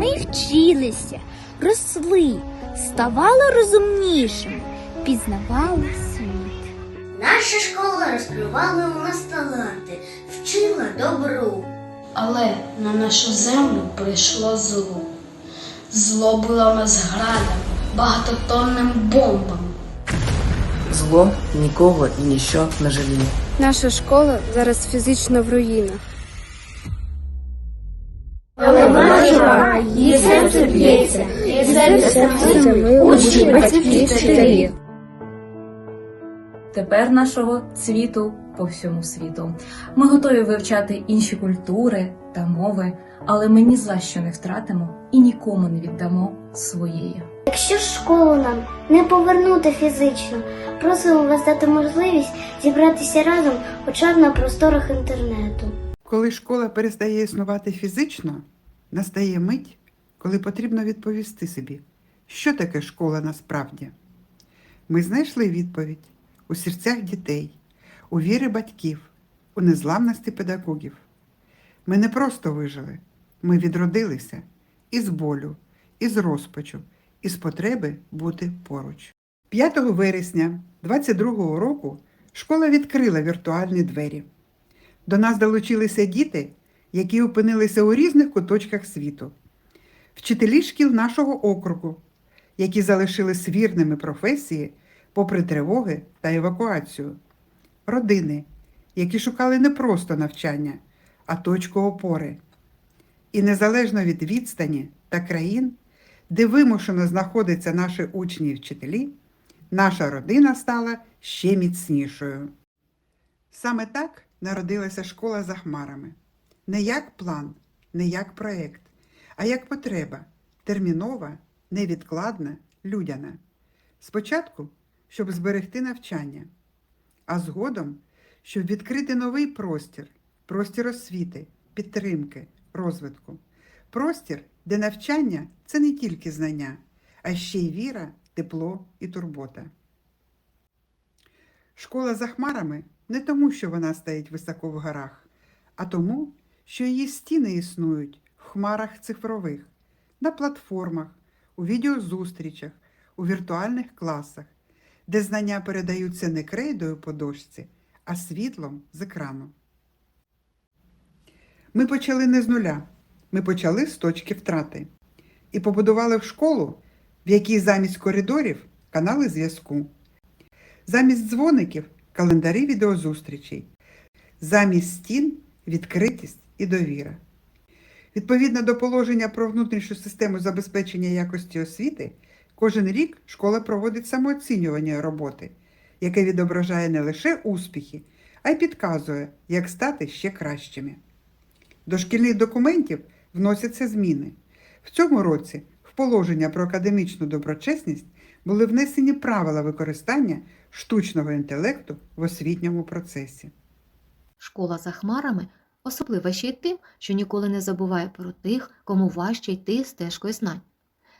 Ми вчилися, росли, ставали розумнішими, пізнавали світ. Наша школа розкривала у нас таланти, вчила добру. Але на нашу землю прийшло зло. Зло було нас градом, багатотонним бомбами. Зло нікого і ніщо не жаліє. Наша школа зараз фізично в руїнах. Жива, її серце б'ється, і серце Ми учні, батьки, вчителі. Тепер нашого цвіту по всьому світу. Ми готові вивчати інші культури та мови, але ми ні за що не втратимо і нікому не віддамо своєї. Якщо школу нам не повернути фізично, просимо вас дати можливість зібратися разом хоча б на просторах інтернету. Коли школа перестає існувати фізично, настає мить, коли потрібно відповісти собі, що таке школа насправді. Ми знайшли відповідь у серцях дітей, у вірі батьків, у незламності педагогів. Ми не просто вижили, ми відродилися із болю, із розпачу, із потреби бути поруч. 5 вересня 22-го року школа відкрила віртуальні двері. До нас долучилися діти, які опинилися у різних куточках світу, вчителі шкіл нашого округу, які залишились вірними професії попри тривоги та евакуацію, родини, які шукали не просто навчання, а точку опори. І незалежно від відстані та країн, де вимушено знаходяться наші учні і вчителі, наша родина стала ще міцнішою. Саме так народилася школа за хмарами. Не як план, не як проєкт, а як потреба термінова, невідкладна, людяна. Спочатку, щоб зберегти навчання, а згодом, щоб відкрити новий простір, простір освіти, підтримки, розвитку. Простір, де навчання це не тільки знання, а ще й віра, тепло і турбота. Школа за хмарами не тому, що вона стоїть високо в горах, а тому, що її стіни існують в хмарах цифрових, на платформах, у відеозустрічах, у віртуальних класах, де знання передаються не крейдою по дошці, а світлом з екрану. Ми почали не з нуля, ми почали з точки втрати. І побудували в школу, в якій замість коридорів канали зв'язку, замість дзвоників календарі відеозустрічей, замість стін відкритість і довіра. Відповідно до положення про внутрішню систему забезпечення якості освіти, кожен рік школа проводить самооцінювання роботи, яке відображає не лише успіхи, а й підказує, як стати ще кращими. До шкільних документів вносяться зміни. В цьому році в положення про академічну доброчесність були внесені правила використання штучного інтелекту в освітньому процесі. Школа за хмарами особлива ще й тим, що ніколи не забуває про тих, кому важче йти стежкою знань.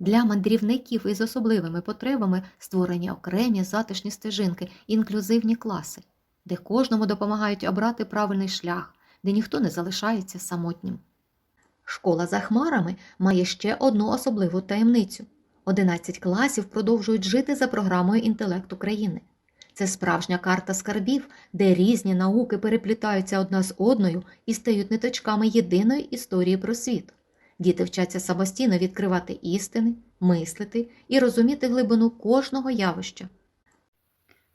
Для мандрівників із особливими потребами створені окремі затишні стежинки, інклюзивні класи, де кожному допомагають обрати правильний шлях, де ніхто не залишається самотнім. Школа за хмарами має ще одну особливу таємницю. 11 класів продовжують жити за програмою інтелект України. Це справжня карта скарбів, де різні науки переплітаються одна з одною і стають ниточками єдиної історії про світ. Діти вчаться самостійно відкривати істини, мислити і розуміти глибину кожного явища.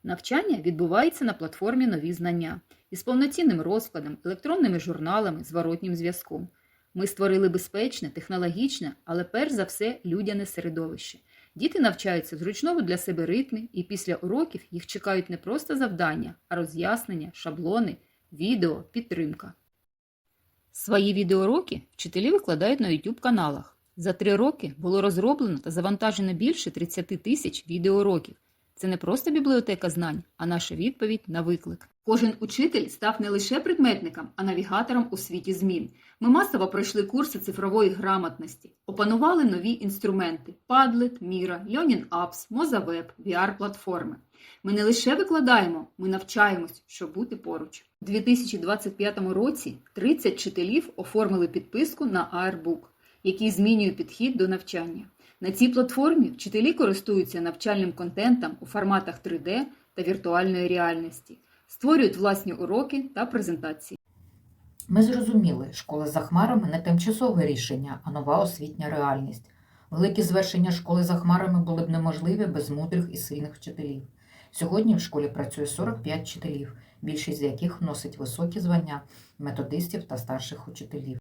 Навчання відбувається на платформі Нові знання із повноцінним розкладом, електронними журналами, зворотнім зв'язком. Ми створили безпечне, технологічне, але перш за все людяне середовище. Діти навчаються в зручному для себе ритмі, і після уроків їх чекають не просто завдання, а роз'яснення, шаблони, відео, підтримка. Свої відеоуроки вчителі викладають на YouTube каналах. За три роки було розроблено та завантажено більше 30 тисяч відеоуроків. Це не просто бібліотека знань, а наша відповідь на виклик. Кожен учитель став не лише предметником, а навігатором у світі змін. Ми масово пройшли курси цифрової грамотності, опанували нові інструменти: Padlet, Mira, Learning Apps, Mozaweb, VR-платформи. Ми не лише викладаємо, ми навчаємось, щоб бути поруч. У 2025 році 30 вчителів оформили підписку на Airbook, який змінює підхід до навчання. На цій платформі вчителі користуються навчальним контентом у форматах 3D та віртуальної реальності, створюють власні уроки та презентації. Ми зрозуміли, школа за хмарами не тимчасове рішення, а нова освітня реальність. Великі звершення школи за хмарами були б неможливі без мудрих і сильних вчителів. Сьогодні в школі працює 45 вчителів, більшість з яких носить високі звання методистів та старших учителів.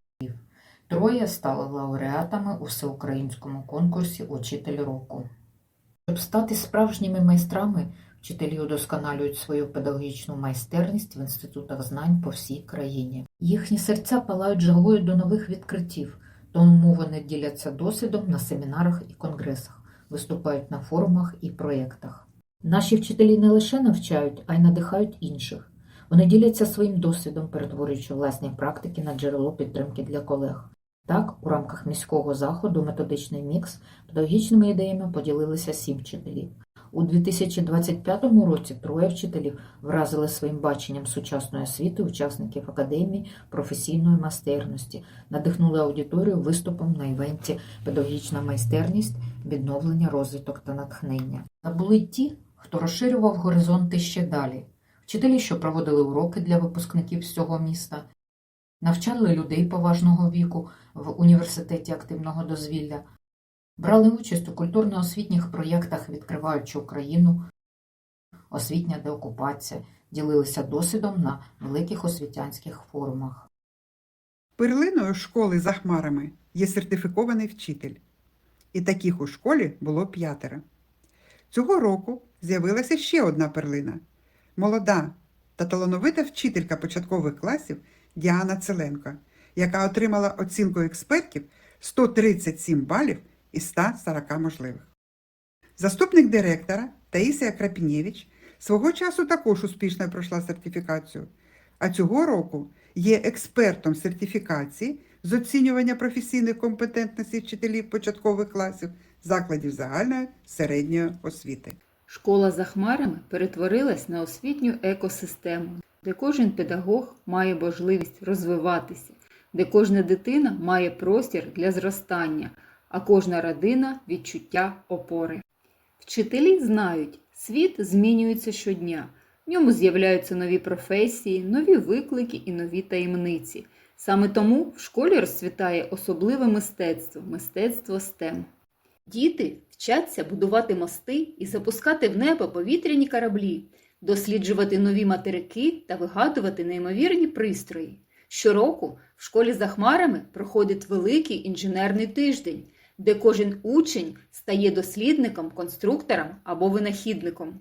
Троє стали лауреатами у всеукраїнському конкурсі Учитель року. Щоб стати справжніми майстрами, вчителі удосконалюють свою педагогічну майстерність в інститутах знань по всій країні. Їхні серця палають жагою до нових відкриттів, тому вони діляться досвідом на семінарах і конгресах, виступають на форумах і проєктах. Наші вчителі не лише навчають, а й надихають інших. Вони діляться своїм досвідом, перетворюючи власні практики на джерело підтримки для колег. Так, у рамках міського заходу методичний мікс педагогічними ідеями поділилися сім вчителів. У 2025 році троє вчителів вразили своїм баченням сучасної освіти учасників академії професійної майстерності, надихнули аудиторію виступом на івенті Педагогічна майстерність, відновлення, розвиток та натхнення. Та були ті, хто розширював горизонти ще далі. Вчителі, що проводили уроки для випускників з цього міста, навчали людей поважного віку в університеті активного дозвілля, брали участь у культурно-освітніх проєктах Відкриваючи Україну, освітня деокупація, ділилися досвідом на великих освітянських форумах. Перлиною школи за хмарами є сертифікований вчитель. І таких у школі було п'ятеро. Цього року з'явилася ще одна перлина молода та талановита вчителька початкових класів Діана Целенко, яка отримала оцінку експертів 137 балів із 140 можливих. Заступник директора Таїсія Крапінєвич свого часу також успішно пройшла сертифікацію, а цього року є експертом сертифікації з оцінювання професійних компетентностей вчителів початкових класів закладів загальної середньої освіти. Школа за хмарами перетворилась на освітню екосистему, де кожен педагог має можливість розвиватися, де кожна дитина має простір для зростання, а кожна родина відчуття опори. Вчителі знають, світ змінюється щодня. В ньому з'являються нові професії, нові виклики і нові таємниці. Саме тому в школі розцвітає особливе мистецтво мистецтво STEM. Діти вчаться будувати мости і запускати в небо повітряні кораблі, досліджувати нові материки та вигадувати неймовірні пристрої. Щороку в школі за хмарами проходить великий інженерний тиждень, де кожен учень стає дослідником, конструктором або винахідником.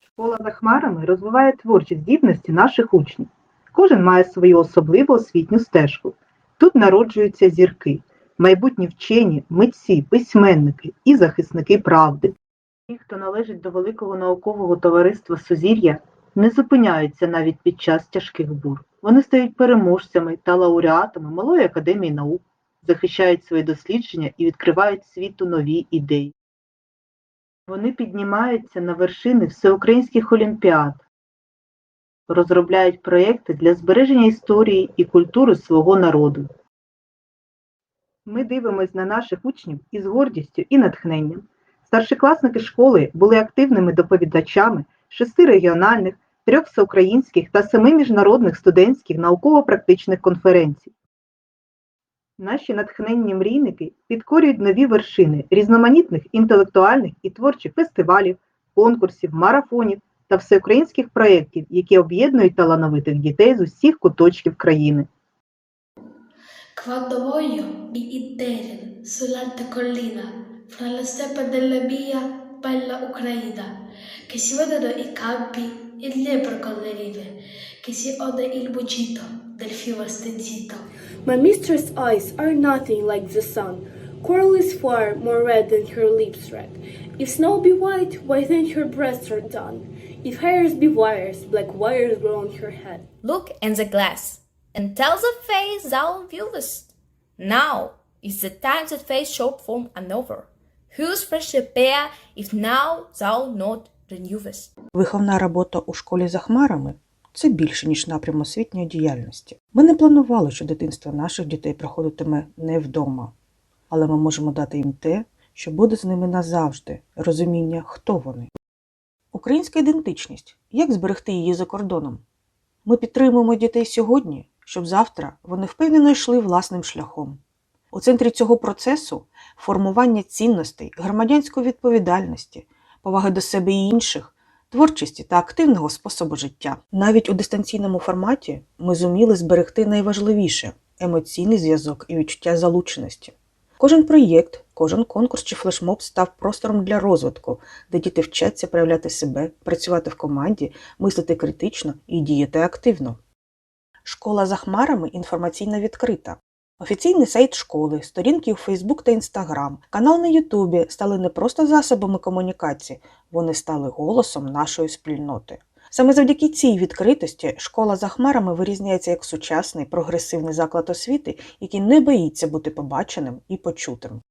Школа за хмарами розвиває творчі здібності наших учнів. Кожен має свою особливу освітню стежку. Тут народжуються зірки, майбутні вчені, митці, письменники і захисники правди. Ті, хто належить до великого наукового товариства Сузір'я, не зупиняються навіть під час тяжких бур. Вони стають переможцями та лауреатами Малої академії наук, захищають свої дослідження і відкривають світу нові ідеї. Вони піднімаються на вершини всеукраїнських олімпіад, розробляють проєкти для збереження історії і культури свого народу. Ми дивимось на наших учнів із гордістю і натхненням. Старшокласники школи були активними доповідачами шести регіональних, трьох всеукраїнських та семи міжнародних студентських науково-практичних конференцій. Наші натхненні мрійники підкорюють нові вершини різноманітних інтелектуальних і творчих фестивалів, конкурсів, марафонів та всеукраїнських проєктів, які об'єднують талановитих дітей з усіх куточків країни. Quando voglio i iterem sull'alta collina, fra le steppe della mia bella Ucraina, che si vedono i campi, mugito del fiume stenzito. My mistress' eyes are nothing like the sun. Coral is far more red than her lips red. If snow be white, why then her breasts are done? If hairs be wires, black wires grow on her head. Look in the glass, and tell the face thou viewest. Now is the time that face short form another. Whose fresh repair if now thou not renewest? Виховна робота у школі за хмарами це більше, ніж напрям освітньої діяльності. Ми не планували, що дитинство наших дітей проходитиме не вдома, але ми можемо дати їм те, що буде з ними назавжди розуміння, хто вони. Українська ідентичність. Як зберегти її за кордоном? Ми підтримуємо дітей сьогодні, щоб завтра вони впевнено йшли власним шляхом. У центрі цього процесу формування цінностей, громадянської відповідальності, поваги до себе і інших, творчості та активного способу життя. Навіть у дистанційному форматі ми зуміли зберегти найважливіше емоційний зв'язок і відчуття залученості. Кожен проєкт, кожен конкурс чи флешмоб став простором для розвитку, де діти вчаться проявляти себе, працювати в команді, мислити критично і діяти активно. Школа за хмарами інформаційно відкрита. Офіційний сайт школи, сторінки у Фейсбук та Інстаграм, канал на Ютубі стали не просто засобами комунікації, вони стали голосом нашої спільноти. Саме завдяки цій відкритості школа за хмарами вирізняється як сучасний прогресивний заклад освіти, який не боїться бути побаченим і почутим.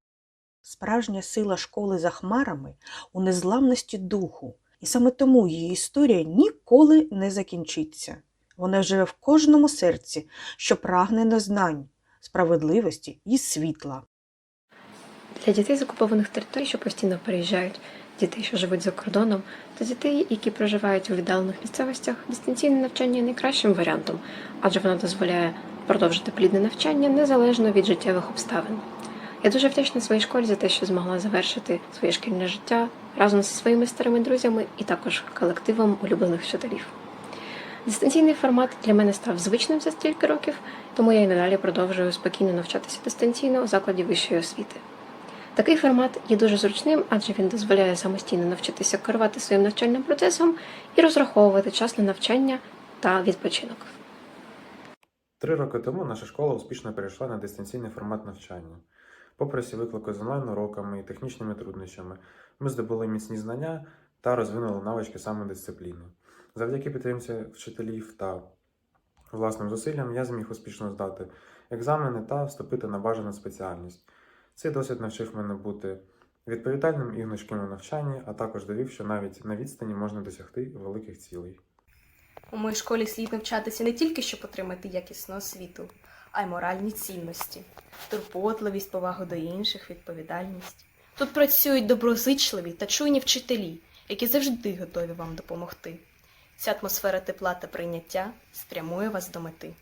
Справжня сила школи за хмарами у незламності духу, і саме тому її історія ніколи не закінчиться. Вона живе в кожному серці, що прагне до знань, справедливості і світла. Для дітей з окупованих територій, що постійно переїжджають, дітей, що живуть за кордоном, та дітей, які проживають у віддалених місцевостях, дистанційне навчання є найкращим варіантом, адже воно дозволяє продовжити плідне навчання незалежно від життєвих обставин. Я дуже вдячна своїй школі за те, що змогла завершити своє шкільне життя разом зі своїми старими друзями і також колективом улюблених вчителів. Дистанційний формат для мене став звичним за стільки років, тому я і надалі продовжую спокійно навчатися дистанційно у закладі вищої освіти. Такий формат є дуже зручним, адже він дозволяє самостійно навчитися керувати своїм навчальним процесом і розраховувати час на навчання та відпочинок. Три роки тому наша школа успішно перейшла на дистанційний формат навчання. Попри всі виклики з онлайн-уроками і технічними труднощами, ми здобули міцні знання та розвинули навички самодисципліни. Завдяки підтримці вчителів та власним зусиллям я зміг успішно здати екзамени та вступити на бажану спеціальність. Цей досвід навчив мене бути відповідальним і гнучким у навчанні, а також довів, що навіть на відстані можна досягти великих цілей. У моїй школі слід навчатися не тільки щоб отримати якісну освіту, а й моральні цінності, турботливість, повагу до інших, відповідальність. Тут працюють доброзичливі та чуйні вчителі, які завжди готові вам допомогти. Ця атмосфера тепла та прийняття спрямує вас до мети.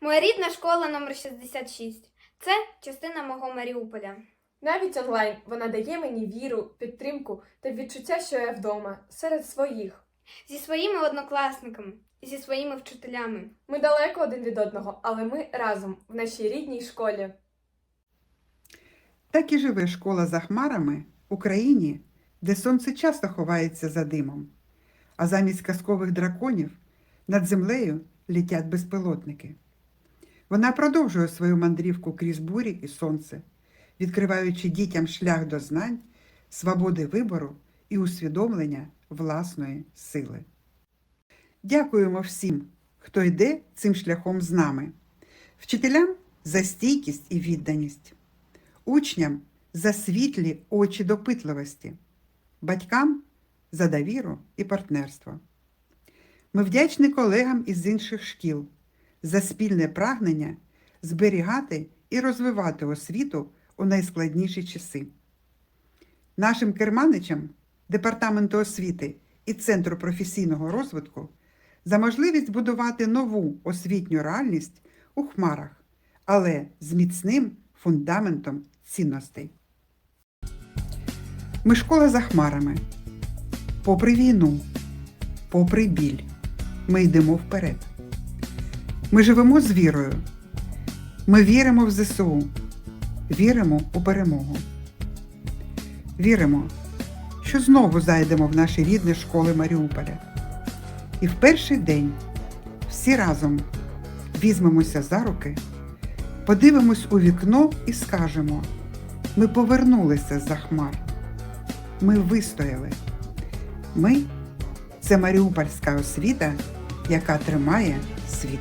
Моя рідна школа номер 66. Це частина мого Маріуполя. Навіть онлайн вона дає мені віру, підтримку та відчуття, що я вдома, серед своїх. Зі своїми однокласниками, зі своїми вчителями. Ми далеко один від одного, але ми разом в нашій рідній школі. Так і живе школа за хмарами в Україні, де сонце часто ховається за димом, а замість казкових драконів над землею літять безпілотники. Вона продовжує свою мандрівку крізь бурі і сонце, відкриваючи дітям шлях до знань, свободи вибору і усвідомлення власної сили. Дякуємо всім, хто йде цим шляхом з нами, вчителям за стійкість і відданість, учням за світлі очі допитливості, батькам за довіру і партнерство. Ми вдячні колегам із інших шкіл за спільне прагнення зберігати і розвивати освіту у найскладніші часи. Нашим керманичам Департаменту освіти і Центру професійного розвитку за можливість будувати нову освітню реальність у хмарах, але з міцним фундаментом цінностей. Ми школа за хмарами. Попри війну, попри біль, ми йдемо вперед. Ми живемо з вірою. Ми віримо в ЗСУ, віримо у перемогу. Віримо, що знову зайдемо в наші рідні школи Маріуполя. І в перший день всі разом візьмемося за руки, подивимось у вікно і скажемо: ми повернулися за хмар. Ми вистояли. Ми це Маріупольська освіта, яка тримає світ.